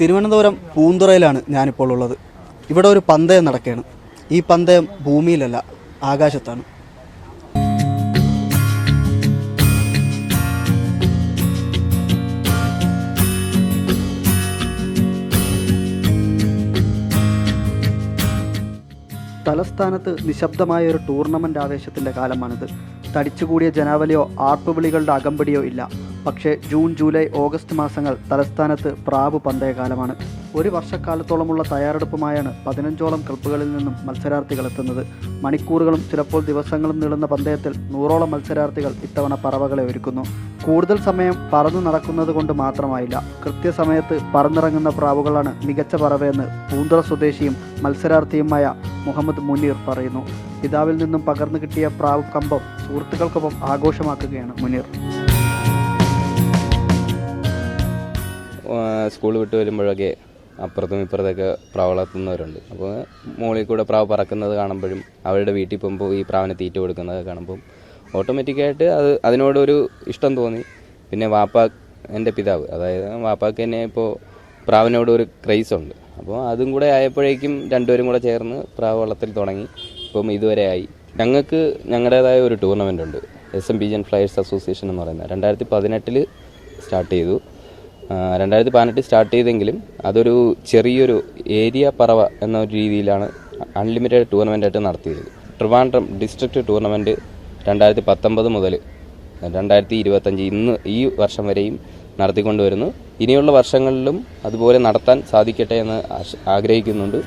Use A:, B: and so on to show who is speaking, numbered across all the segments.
A: തിരുവനന്തപുരം പൂന്തുറയിലാണ് ഞാനിപ്പോൾ ഉള്ളത്. ഇവിടെ ഒരു പന്തയം നടക്കുകയാണ്. ഈ പന്തയം ഭൂമിയിലല്ല ആകാശത്താണ്. തലസ്ഥാനത്ത് നിശബ്ദമായ ഒരു ടൂർണമെന്റ് ആവേശത്തിന്റെ കാലമാണിത്. തടിച്ചുകൂടിയ ജനാവലിയോ ആർപ്പുവിളികളുടെ അകമ്പടിയോ ഇല്ല. പക്ഷേ ജൂൺ ജൂലൈ ഓഗസ്റ്റ് മാസങ്ങൾ തലസ്ഥാനത്ത് പ്രാവ് പന്തയകാലമാണ്. ഒരു വർഷക്കാലത്തോളമുള്ള തയ്യാറെടുപ്പുമായാണ് പതിനഞ്ചോളം ക്ലബ്ബുകളിൽ നിന്നും മത്സരാർത്ഥികൾ എത്തുന്നത്. മണിക്കൂറുകളും ചിലപ്പോൾ ദിവസങ്ങളും നീളുന്ന പന്തയത്തിൽ നൂറോളം മത്സരാർത്ഥികൾ ഇത്തവണ പറവകളെ ഒരുക്കുന്നു. കൂടുതൽ സമയം പറന്നു നടക്കുന്നത് കൊണ്ട് മാത്രമായില്ല കൃത്യസമയത്ത് പറന്നിറങ്ങുന്ന പ്രാവുകളാണ് മികച്ച പറവയെന്ന് പൂന്തറ സ്വദേശിയും മത്സരാർത്ഥിയുമായ മുഹമ്മദ് മുനീർ പറയുന്നു. പിതാവിൽ നിന്നും പകർന്നു കിട്ടിയ പ്രാവ് കമ്പം സുഹൃത്തുക്കൾക്കൊപ്പം ആഘോഷമാക്കുകയാണ് മുനീർ.
B: സ്കൂൾ വിട്ട് വരുമ്പോഴൊക്കെ അപ്പുറത്തും ഇപ്പുറത്തൊക്കെ പ്രാവ് വളർത്തുന്നവരുണ്ട് അപ്പോൾ മുകളിൽ കൂടെ പ്രാവ് പറക്കുന്നത് കാണുമ്പോഴും അവരുടെ വീട്ടിൽ പോകുമ്പോൾ ഈ പ്രാവിനെ തീറ്റ കൊടുക്കുന്നത് കാണുമ്പോൾ ഓട്ടോമാറ്റിക്കായിട്ട് അത് അതിനോടൊരു ഇഷ്ടം തോന്നി. പിന്നെ വാപ്പ എന്റെ പിതാവ് അതായത് വാപ്പാക്ക് തന്നെ ഇപ്പോൾ പ്രാവിനോട് ഒരു ക്രൈസ് ഉണ്ട്. അപ്പോൾ അതും കൂടെ ആയപ്പോഴേക്കും രണ്ടുപേരും കൂടെ ചേർന്ന് പ്രാവ് വളർത്തൽ തുടങ്ങി. ഇപ്പം ഇതുവരെ ആയി. ഞങ്ങൾക്ക് ഞങ്ങളുടേതായ ഒരു ടൂർണമെന്റ് ഉണ്ട്. എസ് എം ബി ജൻ ഫ്ലയേഴ്സ് അസോസിയേഷൻ എന്ന് പറയുന്നത്. രണ്ടായിരത്തി പതിനെട്ടിൽ സ്റ്റാർട്ട് ചെയ്തു. രണ്ടായിരത്തി പതിനെട്ടിൽ സ്റ്റാർട്ട് ചെയ്തെങ്കിലും അതൊരു ചെറിയൊരു ഏരിയ പറവ എന്ന ഒരു രീതിയിലാണ് അൺലിമിറ്റഡ് ടൂർണമെന്റ് ആയിട്ട് നടത്തിയത് ട്രിവാൻഡ്രം ഡിസ്ട്രിക്ട് ടൂർണമെന്റ് രണ്ടായിരത്തി പത്തൊമ്പത് മുതൽ രണ്ടായിരത്തി ഇരുപത്തഞ്ച് ഇന്ന് ഈ വർഷം വരെയും നടത്തിക്കൊണ്ടുവരുന്നു. ഇനിയുള്ള വർഷങ്ങളിലും അതുപോലെ നടത്താൻ സാധിക്കട്ടെ എന്ന് ആഗ്രഹിക്കുന്നുണ്ട്.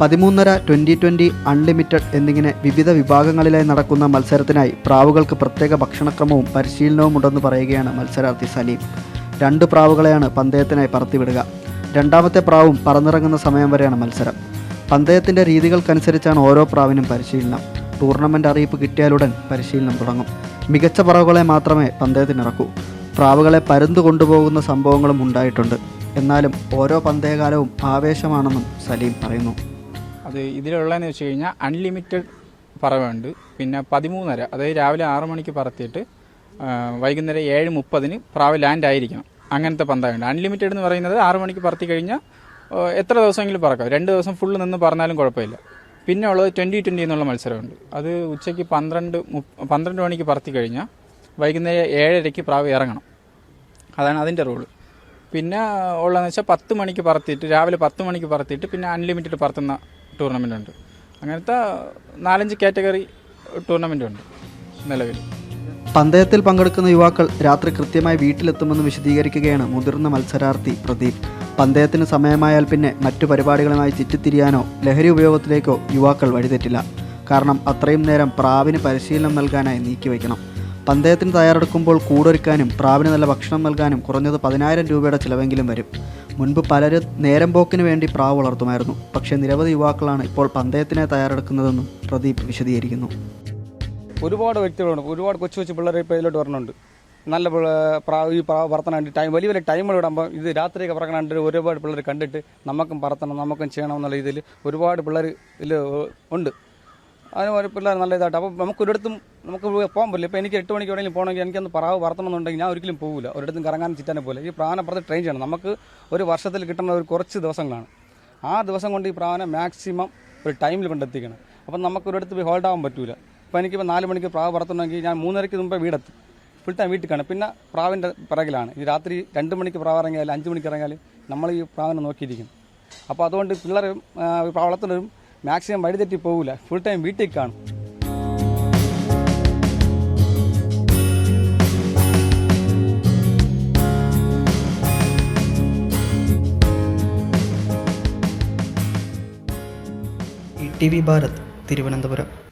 A: പതിമൂന്നര ട്വന്റി ട്വന്റി അൺലിമിറ്റഡ് എന്നിങ്ങനെ വിവിധ വിഭാഗങ്ങളിലായി നടക്കുന്ന മത്സരത്തിനായി പ്രാവുകൾക്ക് പ്രത്യേക ഭക്ഷണക്രമവും പരിശീലനവും ഉണ്ടെന്ന് പറയുകയാണ് മത്സരാർത്ഥി സലീം രണ്ട് പ്രാവുകളെയാണ് പന്തയത്തിനായി പറത്തിവിടുക. രണ്ടാമത്തെ പ്രാവും പറന്നിറങ്ങുന്ന സമയം വരെയാണ് മത്സരം. പന്തയത്തിന്റെ രീതികൾക്കനുസരിച്ചാണ് ഓരോ പ്രാവിനും പരിശീലനം. ടൂർണമെന്റ് അറിയിപ്പ് കിട്ടിയാലുടൻ പരിശീലനം തുടങ്ങും. മികച്ച പ്രാവുകളെ മാത്രമേ പന്തയത്തിനിറക്കൂ. പ്രാവുകളെ പരുന്ത് കൊണ്ടുപോകുന്ന സംഭവങ്ങളും ഉണ്ടായിട്ടുണ്ട്. എന്നാലും ഓരോ പന്തയകാലവും ആവേശമാണെന്നും സലീം പറയുന്നു.
C: അത് ഇതിലുള്ളതെന്ന് വെച്ച് കഴിഞ്ഞാൽ അൺലിമിറ്റഡ് പറവുണ്ട്. പിന്നെ പതിമൂന്നര അതായത് രാവിലെ ആറു മണിക്ക് പറത്തിയിട്ട് വൈകുന്നേരം ഏഴ് മുപ്പതിന് പ്രാവ് ലാൻഡ് ആയിരിക്കണം. അങ്ങനത്തെ പന്തമുണ്ട് അൺലിമിറ്റഡ് എന്ന് പറയുന്നത് ആറു മണിക്ക് പറത്തി കഴിഞ്ഞാൽ എത്ര ദിവസമെങ്കിലും പറക്കാം. രണ്ട് ദിവസം ഫുള്ള് നിന്ന് പറഞ്ഞാലും കുഴപ്പമില്ല. പിന്നെ ഉള്ളത് ട്വന്റി ട്വന്റി എന്നുള്ള മത്സരമുണ്ട്. അത് ഉച്ചയ്ക്ക് പന്ത്രണ്ട് പന്ത്രണ്ട് മണിക്ക് പറത്തി കഴിഞ്ഞാൽ വൈകുന്നേരം ഏഴരയ്ക്ക് പ്രാവ് ഇറങ്ങണം. അതാണ് അതിന്റെ റൂൾ പിന്നെ ഉള്ളതെന്ന് വെച്ചാൽ പത്ത് മണിക്ക് പറത്തിയിട്ട് രാവിലെ പത്ത് മണിക്ക് പറത്തിയിട്ട് പിന്നെ അൺലിമിറ്റഡ് പറത്തുന്ന ടൂർണമെന്റ് ഉണ്ട്. അങ്ങനത്തെ നാലഞ്ച് കാറ്റഗറി ടൂർണമെന്റ് ഉണ്ട് നിലവിൽ.
A: പന്തയത്തിൽ പങ്കെടുക്കുന്ന യുവാക്കൾ രാത്രി കൃത്യമായി വീട്ടിലെത്തുമെന്ന് വിശദീകരിക്കുകയാണ് മുതിർന്ന മത്സരാർത്ഥി പ്രദീപ്. പന്തയത്തിന് സമയമായാൽ പിന്നെ മറ്റു പരിപാടികളുമായി ചുറ്റിത്തിരിയാനോ ലഹരി ഉപയോഗത്തിലേക്കോ യുവാക്കൾ വഴിതെറ്റില്ല. കാരണം അത്രയും നേരം പ്രാവിന് പരിശീലനം നൽകാനായി നീക്കിവെക്കണം പന്തയത്തിന് തയ്യാറെടുക്കുമ്പോൾ കൂടൊരുക്കാനും പ്രാവിന് നല്ല ഭക്ഷണം നൽകാനും കുറഞ്ഞത് പതിനായിരം രൂപയുടെ ചിലവെങ്കിലും വരും. മുൻപ് പലരും നേരം പോക്കിന് വേണ്ടി പ്രാവ് വളർത്തുമായിരുന്നു. പക്ഷേ നിരവധി യുവാക്കളാണ് ഇപ്പോൾ പന്തയത്തിനെ തയ്യാറെടുക്കുന്നതെന്നും പ്രദീപ് വിശദീകരിക്കുന്നു.
D: ഒരുപാട് വ്യക്തികളുണ്ട്. ഒരുപാട് കൊച്ചു കൊച്ചു പിള്ളേർ ഇപ്പോൾ ഇതിലോട്ട് വരുന്നുണ്ട് നല്ല ഈ പറത്തണം കണ്ടിട്ട് ടൈം വലിയ വലിയ ടൈമുകൾ ഇടുമ്പോൾ ഇത് രാത്രിയൊക്കെ പറക്കണം ഒരുപാട് പിള്ളേർ കണ്ടിട്ട് നമുക്കും പറത്തണം നമുക്കും ചെയ്യണം എന്നുള്ള രീതിയിൽ ഒരുപാട് പിള്ളേർ ഇതിൽ ഉണ്ട്. അതിന് ഒരു പിള്ളേർ നല്ല ഇതായിട്ട് അപ്പോൾ നമുക്ക് ഒരിടത്തും നമുക്ക് പോകാൻ പറ്റില്ല. ഇപ്പോൾ എനിക്ക് എട്ട് മണിക്ക് എവിടെയെങ്കിലും പോകണമെങ്കിൽ എനിക്കൊന്ന് പ്രാവ് പറത്തണമെന്നുണ്ടെങ്കിൽ ഞാൻ ഒരിക്കലും പോകില്ല ഒരിടത്തും കറങ്ങാനും ചിറ്റാനും പോലെ ഈ പ്രാവനപ്പുറത്ത് ട്രെയിൻ ചെയ്യണം. നമുക്ക് ഒരു വർഷത്തിൽ കിട്ടുന്ന ഒരു കുറച്ച് ദിവസങ്ങളാണ്. ആ ദിവസം കൊണ്ട് ഈ പ്രാവനെ മാക്സിമം ഒരു ടൈമിൽ കൊണ്ടെത്തിക്കണം. അപ്പം നമുക്ക് ഒരിടത്ത് പോയി ഹോൾഡ് ആവാൻ പറ്റൂല. ഇപ്പോൾ എനിക്കിപ്പോൾ നാല് മണിക്ക് പ്രാവ് പറത്തണമെങ്കിൽ ഞാൻ മൂന്നരയ്ക്ക് മുമ്പേ വീടെത്തും. ഫുൾ ടൈം വീട്ടിൽ കാണും. പിന്നെ പ്രാവിന്റെ പിറകിലാണ്. ഈ രാത്രി രണ്ട് മണിക്ക് പ്രാവ് ഇറങ്ങിയാൽ അഞ്ച് മണിക്ക് ഇറങ്ങിയാൽ നമ്മൾ ഈ പ്രാവിനെ നോക്കിയിരിക്കും. അപ്പോൾ അതുകൊണ്ട് പിള്ളേർ വളർത്തുന്നവരും മാക്സിമം വഴിതെറ്റി പോകില്ല ഫുൾ ടൈം വീട്ടിൽ കാണും.
A: T V Bharat Thiruvananthapuram.